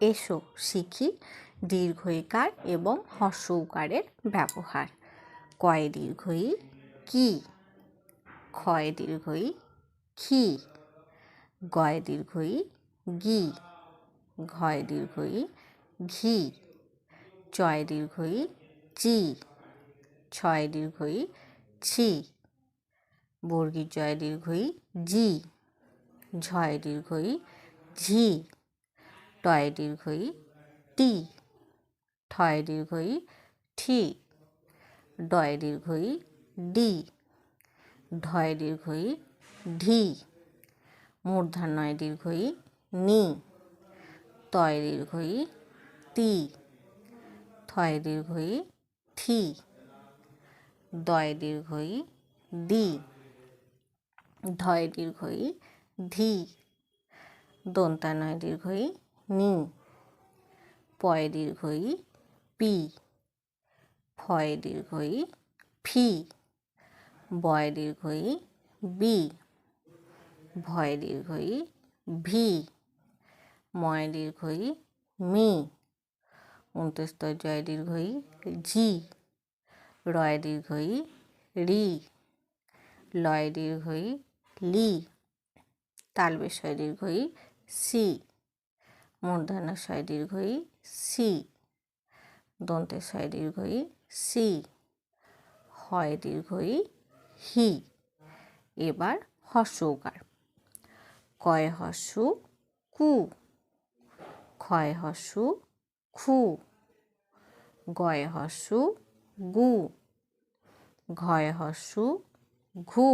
এসো, শিখি দীর্ঘইকার এবং হর্ষৌকারের ব্যবহার। কয় দীর্ঘই? কি? ক্ষয় দীর্ঘই? খি গয় দীর্ঘই? গি? ঘয় দীর্ঘই? ঘি? চয় দীর্ঘই? চি? ছয় দীর্ঘই? ছি? বর্গীর জয় দীর্ঘই? জি? ঝয় দীর্ঘই? ঝি? টয় দীর্ঘই, টি, ঠয় দীর্ঘই, ঠি, ডয় দীর্ঘই, ডি, ঢয় দীর্ঘই, ঢি, মূর্ধান্যয় দীর্ঘই, নি, তয় দীর্ঘই, তি, থয় দীর্ঘই, থি, দয় দীর্ঘই, দি, ধয় দীর্ঘই, ধি, দন্তানয় দীর্ঘই নি। পয় দীর্ঘই পি। ফয় দীর্ঘই ফি। বয় দীর্ঘই বি। ভয় দীর্ঘই ভি। ময় দীর্ঘই মি। অন্তস্তর জয় দীর্ঘই জি রয় দীর্ঘই রি। লয় দীর্ঘই লি। তালবেশয় দীর্ঘই সি। মূর্ধন্যশয় দীর্ঘই সি দন্তেশয় দীর্ঘই সি, হয় দীর্ঘই হি। এবার হর্ষৌকার কয় হর্ষু কু? ক্ষয় হর্ষু খু। গয় হর্ষু গু। ঘয় হর্ষু ঘু।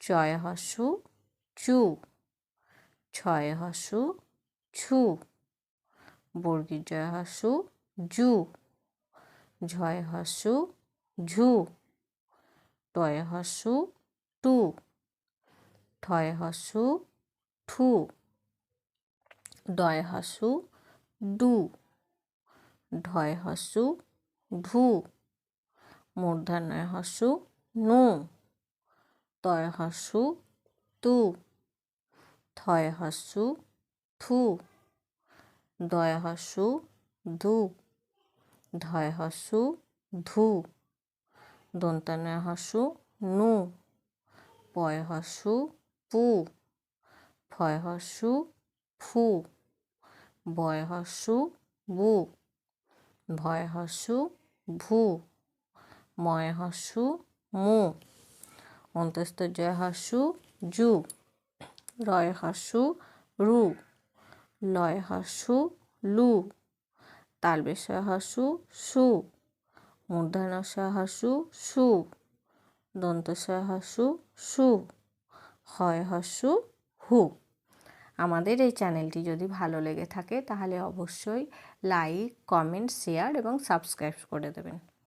চয় হর্ষু চু। ছয় হর্ষু ছু বর্গীর জয় হর্ষু জু। ঝয় হর্ষু ঝু। টয় হর্ষু টু। ঠয় হর্ষু ঠু। ডয় হর্ষু ডু। ঢয় হর্ষু ঢু মূর্ধন্যয় হর্ষু নু। তয় হর্ষু তু। থয় হর্ষু থু। দয় হর্ষু ধু। ধয় হর্ষু ধু। দন্তানয় হর্ষু নু। পয় হর্ষু পু। ফয় হর্ষু ফু। বয় হর্ষু বু। ভয় হর্ষু ভু। ময় হর্ষু মু। অন্তস্থ জয় হর্ষু জু। রয় হর্ষু রু। লয় হর্ষু লু। তালবেশয় হর্ষু সু। মূর্ধনশয় হর্ষু সু। দন্তশয় হর্ষু সু। হয় হর্ষু হু। আমাদের এই চ্যানেলটি যদি ভালো লেগে থাকে তাহলে অবশ্যই লাইক, কমেন্ট, শেয়ার এবং সাবস্ক্রাইব করে দেবেন।